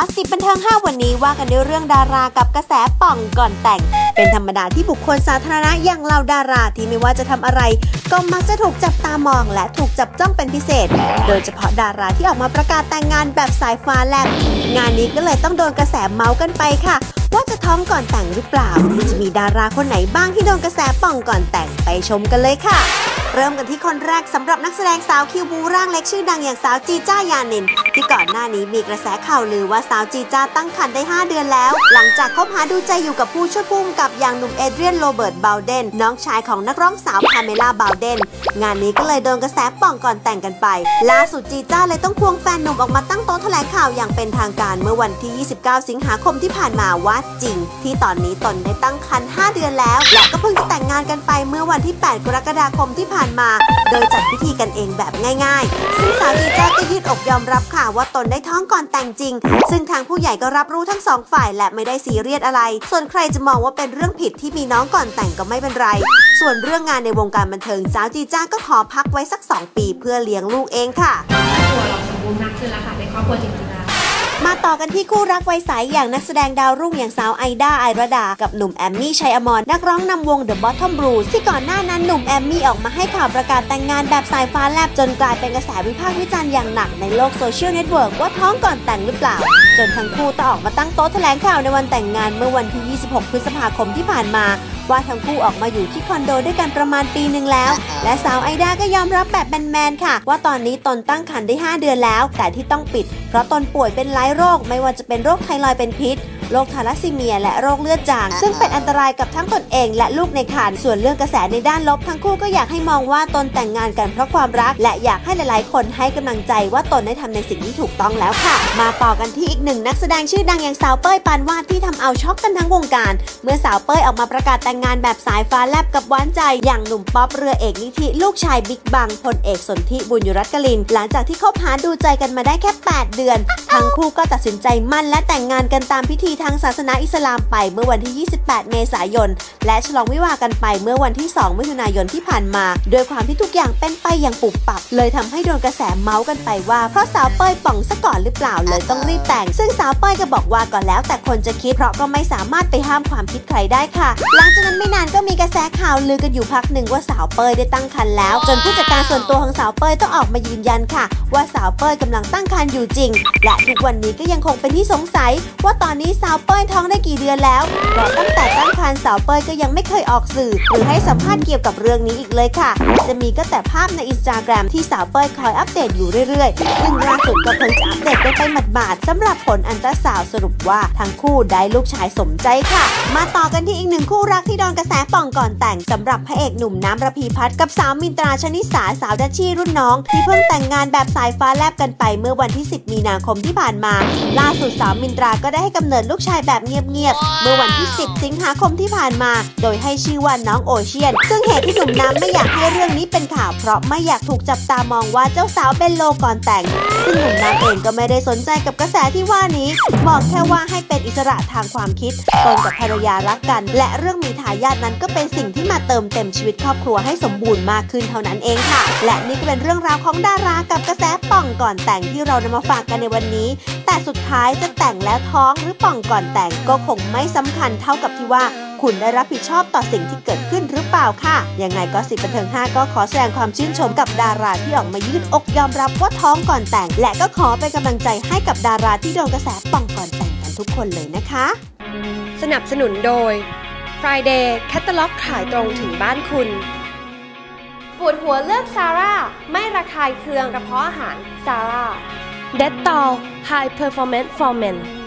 ก็สิบบันเทิง 5 วันนี้ว่ากันด้วยเรื่องดารากับกระแสป่องก่อนแต่ง เป็นธรรมดาที่บุคคลสาธารณะอย่างเราดาราที่ไม่ว่าจะทำอะไร ก็มักจะถูกจับตามองและถูกจับจ้องเป็นพิเศษ โดยเฉพาะดาราที่ออกมาประกาศแต่งงานแบบสายฟ้าแลบงานนี้ก็เลยต้องโดนกระแสเมาส์กันไปค่ะ ว่าจะท้องก่อนแต่งหรือเปล่า จะมีดาราคนไหนบ้างที่โดนกระแสป่องก่อนแต่งไปชมกันเลยค่ะ เริ่มกันที่คนแรกสำหรับนักแสดงสาวคิวบูร่างเล็กชื่อดังอย่างสาวจีจ้ายานิน ที่ก่อนหน้านี้มีกระแสข่าวลือว่าสาวจีจ้าตั้งครรภ์ได้ 5 เดือนแล้ว หลังจากคบหาดูใจอยู่กับผู้ช่วยผู้กำกับอย่างหนุ่มเอเดรียนโรเบิร์ตบาลเดนน้องชายของนักร้องสาวพาเมล่าบาลเดนงานนี้ก็เลยโดนกระแสป่องก่อนแต่งกันไป ล่าสุดจีจ้าเลยต้องควงแฟนหนุ่มออกมาตั้งโต๊ะแถลงข่าวอย่างเป็นทางการเมื่อวันที่ 29 สิงหาคมที่ผ่านมาว่าจริง ที่ตอนนี้ตนได้ตั้งครรภ์5เดือนแล้ว และก็เพิ่งจะแต่งงานกันไปเมื่อวันที่ 8 กรกฎาคมที่ผ่านมา โดยจัดพิธีกันเองแบบง่ายๆ ซึ่งสาวจีจ้าก็ยืดอกยอมรับค่ะว่าตนได้ท้องก่อนแต่งจริง ซึ่งทางผู้ใหญ่ก็รับรู้ทั้งสองฝ่ายและไม่ได้ซีเรียสอะไร ส่วนใครจะมองว่าเป็นเรื่องผิดที่มีน้องก่อนแต่งก็ไม่เป็นไร ส่วนเรื่องงานในวงการบันเทิงสาวจีจ้าก็ขอพักไว้สัก 2 ปี เพื่อเลี้ยงลูกเองค่ะตัวเราสมบูรณ์มากขึ้นแล้วค่ะในครอบครัวจริงๆแล้ว มาต่อกันที่คู่รักวัยใสอย่างนักแสดงดาวรุ่งอย่างสาวไอด้าไอรดา กับหนุ่มแอมมี่ชัยอมรนักร้องนำวง The Bottom Blues ที่ก่อนหน้านั้นหนุ่มแอมมี่ออกมาให้ข่าวประกาศแต่งงานแบบสายฟ้าแลบจนกลายเป็นกระแสวิพากษ์วิจารณ์อย่างหนักในโลกโซเชียลเน็ตเวิร์กว่าท้องก่อนแต่งหรือเปล่า จนทั้งคู่ต้องออกมาตั้งโต๊ะแถลงข่าวในวันแต่งงานเมื่อวันที่ 26 พฤษภาคมที่ผ่านมา ว่าทั้งคู่ออกมาอยู่ที่คอนโดด้วยกันประมาณปีหนึ่งแล้ว และสาวไอด้าก็ยอมรับแบบแมนๆค่ะ ว่าตอนนี้ตนตั้งครรภ์ได้ 5 เดือนแล้ว แต่ที่ต้องปิด เพราะตนป่วยเป็นหลายโรคไม่ว่าจะเป็นโรคไทรอยด์เป็นพิษ โรคทาลัสซีเมีย และโรคเลือดจาง ซึ่งเป็นอันตรายกับทั้งตนเองและลูกในครรภ์ส่วนเรื่องกระแสในด้านลบทั้งคู่ก็อยากให้มองว่าตนแต่งงานกันเพราะความรัก และอยากให้หลาย ๆ คนให้กำลังใจว่าตนได้ทำในสิ่งที่ถูกต้องแล้วค่ะ มาต่อกันที่อีกหนึ่งนักแสดงชื่อดังอย่างสาวเป้ยปานวาดที่ทำเอาช็อกกันทั้งวงการ เมื่อสาวเป้ยออกมาประกาศแต่งงานแบบสายฟ้าแลบกับหวานใจ อย่างหนุ่มป๊อปเรือเอกนิธิลูกชายบิ๊กบังพลเอกสนธิบุญยรัตน์กลิน หลังจากที่คบหาดูใจกันมาได้แค่ 8 เดือน ทั้งคู่ก็ตัดสินใจมั่นและแต่งงานกันตามพิธีทางศาสนาอิสลามไปเมื่อวันที่ 28 เมษายน และฉลองวิวากันไปเมื่อวันที่ 2 มิถุนายนที่ผ่านมา โดยความที่ทุกอย่างเป็นไปอย่างปุบปับ เลยทำให้โดนกระแสเมาส์กันไปว่า เพราะสาวเป้ยป่องซะก่อนหรือเปล่าเลยต้องรีบแต่ง ซึ่งสาวเป้ยก็บอกว่าก็แล้ว แต่คนจะคิดเพราะก็ไม่สามารถไปห้ามความคิดใครได้ค่ะ หลังจากนั้นไม่นานก็มีกระแสข่าวลือกันอยู่พักหนึ่งว่าสาวเป้ยได้ตั้งครรภ์แล้ว จนผู้จัดการส่วนตัวของสาวเป้ยต้องออกมายืนยันค่ะ ว่าสาวเป้ยกำลังตั้งครรภ์อยู่จริง และทุกวันนี้ก็ยังคงเป็นที่สงสัย ว่าตอนนี้สาวเป้ยท้องได้กี่เดือนแล้วเพราะตั้งแต่ตั้งครรภ์สาวเป้ยก็ยังไม่เคยออกสื่อ หรือให้สัมภาษณ์เกี่ยวกับเรื่องนี้อีกเลยค่ะ จะมีก็แต่ภาพในอินสตาแกรมที่สาวเป้ยคอยอัปเดตอยู่เรื่อยๆ ซึ่งล่าสุดก็เพิ่งจะอัปเดตกันไปหมาดๆสำหรับผลอันตราซาวสรุปว่าทั้งคู่ได้ลูกชายสมใจค่ะ มาต่อกันที่อีกหนึ่งคู่รักที่โดนกระแสป่องก่อนแต่งสำหรับพระเอกหนุ่มน้ำระพีพัฒน์กับสาวมินตราชนิสาสาวดัชชี่รุ่นน้อง ที่เพิ่งแต่งงานแบบสายฟ้าแลบกันไปเมื่อวันที่ 10 มีนาคมที่ผ่านมา ล่าสุดสาวมินตราก็ได้ให้กำเนิดลูกชายแบบเงียบๆ เมื่อวันที่ 10 สิงหาคมที่ผ่านมา โดยให้ชื่อว่าน้องโอเชียน ซึ่งเหตุที่หนุ่มน้ำไม่อยากให้เรื่องนี้เป็นข่าว เพราะไม่อยากถูกจับตามองว่าเจ้าสาวเป็นโลก่อนแต่ง ซึ่งหนุ่มน้ำเองก็ไม่ได้สนใจกับกระแสที่ว่านี้ บอกแค่ว่าให้เป็นอิสระทางความคิดตนกับภรรยารักกัน และเรื่องมีทายาทนั้นก็เป็นสิ่งที่มาเติมเต็มชีวิตครอบครัวให้สมบูรณ์มากขึ้นเท่านั้นเองค่ะ และนี่ก็เป็นเรื่องราวของดารากับกระแสป่องก่อนแต่งที่เรานำมาฝากกันในวันนี้แต่สุดท้ายจะแต่งแล้วท้องหรือป่องก่อนแต่งก็คงไม่สำคัญเท่ากับที่ว่าคุณได้รับผิดชอบต่อสิ่งที่เกิดขึ้นหรือเปล่าค่ะ ยังไงก็สิบบันเทิง 5 ก็ขอแสดงความชื่นชมกับดาราที่ออกมายืดอกยอมรับว่าท้องก่อนแต่ง และก็ขอเป็นกำลังใจให้กับดาราที่โดนกระแสป่องก่อนแต่งกันทุกคนเลยนะคะ สนับสนุนโดย Friday แคตตาล็อกขายตรงถึงบ้านคุณ ปวดหัวเลือกซาร่า ไม่ระคายเคืองกระเพาะอาหารซาร่า Death Toll High Performance for Men.